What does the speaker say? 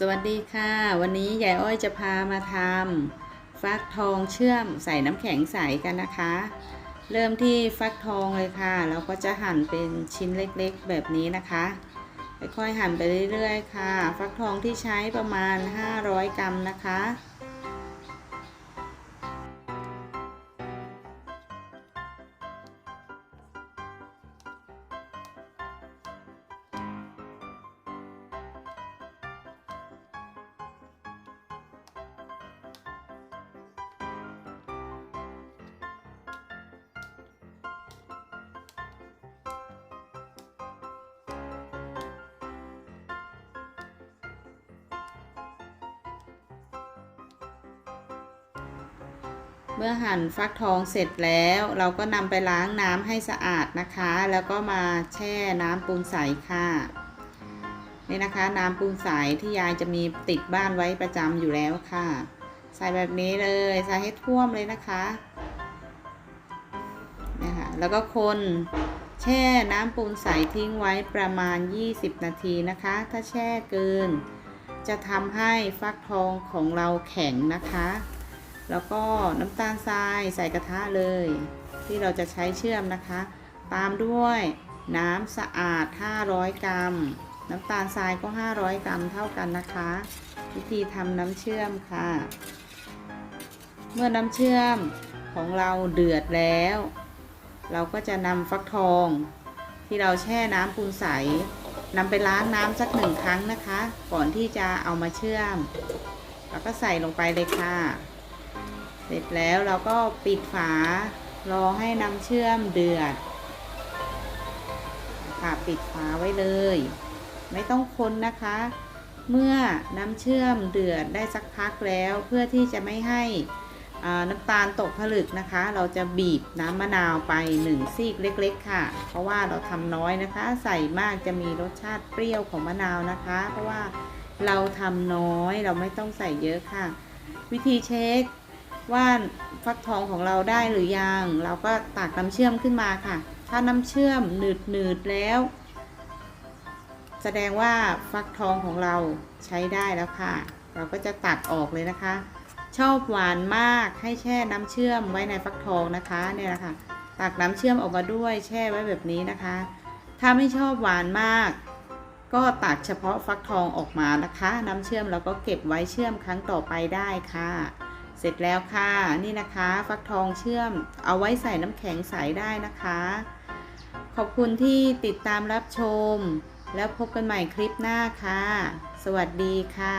สวัสดีค่ะ วันนี้ยายอ้อยจะพามาทำฟักทองเชื่อมใส่น้ำแข็งใสกันนะคะ เริ่มที่ฟักทองเลยค่ะ เราก็จะหั่นเป็นชิ้นเล็กๆแบบนี้นะคะค่อยๆหั่นไปเรื่อยๆค่ะ ฟักทองที่ใช้ประมาณ 500 กรัมนะคะ เมื่อหั่นฟักทองเสร็จแล้ว เราก็นำไปล้างน้ำให้สะอาดนะคะ แล้วก็มาแช่น้ำปูนใสค่ะนี่นะคะ น้ำปูนใสที่ยายจะมีติดบ้านไว้ประจำอยู่แล้วค่ะ ใส่แบบนี้เลยใส่ให้ท่วมเลยนะคะนะคะแล้วก็คนแช่น้ำปูนใสทิ้งไว้ประมาณ 20 นาทีนะคะ ถ้าแช่เกิน จะทำให้ฟักทองของเราแข็งนะคะ แล้วก็น้ำตาลทรายใส่กระทะเลย ที่เราจะใช้เชื่อมนะคะ ตามด้วยน้ำสะอาด 500 กรัม น้ำตาลทรายก็ 500 กรัมเท่ากันนะคะ วิธีทำน้ำเชื่อมค่ะ เมื่อน้ำเชื่อมของเราเดือดแล้ว เราก็จะนำฟักทอง ที่เราแช่น้ำปูนใสนำไปล้างน้ำสักหนึ่งครั้งนะคะ ก่อนที่จะเอามาเชื่อม แล้วก็ใส่ลงไปเลยค่ะ เสร็จแล้วเราก็ปิดฝารอให้น้ำเชื่อมเดือดค่ะปิดฝาไว้เลย ไม่ต้องคนนะคะ เมื่อน้ำเชื่อมเดือดได้สักพักแล้วเพื่อที่จะไม่ให้น้ำตาลตกผลึกนะคะ เราจะบีบน้ำมะนาวไป1ซีกเล็ก ๆ ค่ะ เพราะว่าเราทำน้อยนะคะ ใส่มากจะมีรสชาติเปรี้ยวของมะนาวนะคะ เพราะว่าเราทำน้อยเราไม่ต้องใส่เยอะค่ะ วิธีเช็ค ว่าฟักทองของเราได้หรือยัง เราก็ตักน้ำเชื่อมขึ้นมาค่ะ ถ้าน้ำเชื่อมหนืดหนืดแล้ว แสดงว่าฟักทองของเราใช้ได้แล้วค่ะ เราก็จะตัดออกเลยนะคะ ชอบหวานมากให้แช่น้ำเชื่อมไว้ในฟักทองนะคะเนี่ยนะคะตักน้ำเชื่อมออกมาด้วยแช่ไว้แบบนี้นะคะ ถ้าไม่ชอบหวานมาก ก็ตักเฉพาะฟักทองออกมานะคะ น้ำเชื่อมเราก็เก็บไว้เชื่อมครั้งต่อไปได้ค่ะ เสร็จแล้วค่ะนี่นะคะฟักทองเชื่อมเอาไว้ใส่น้ำแข็งใสได้นะคะ ขอบคุณที่ติดตามรับชม แล้วพบกันใหม่คลิปหน้าค่ะ สวัสดีค่ะ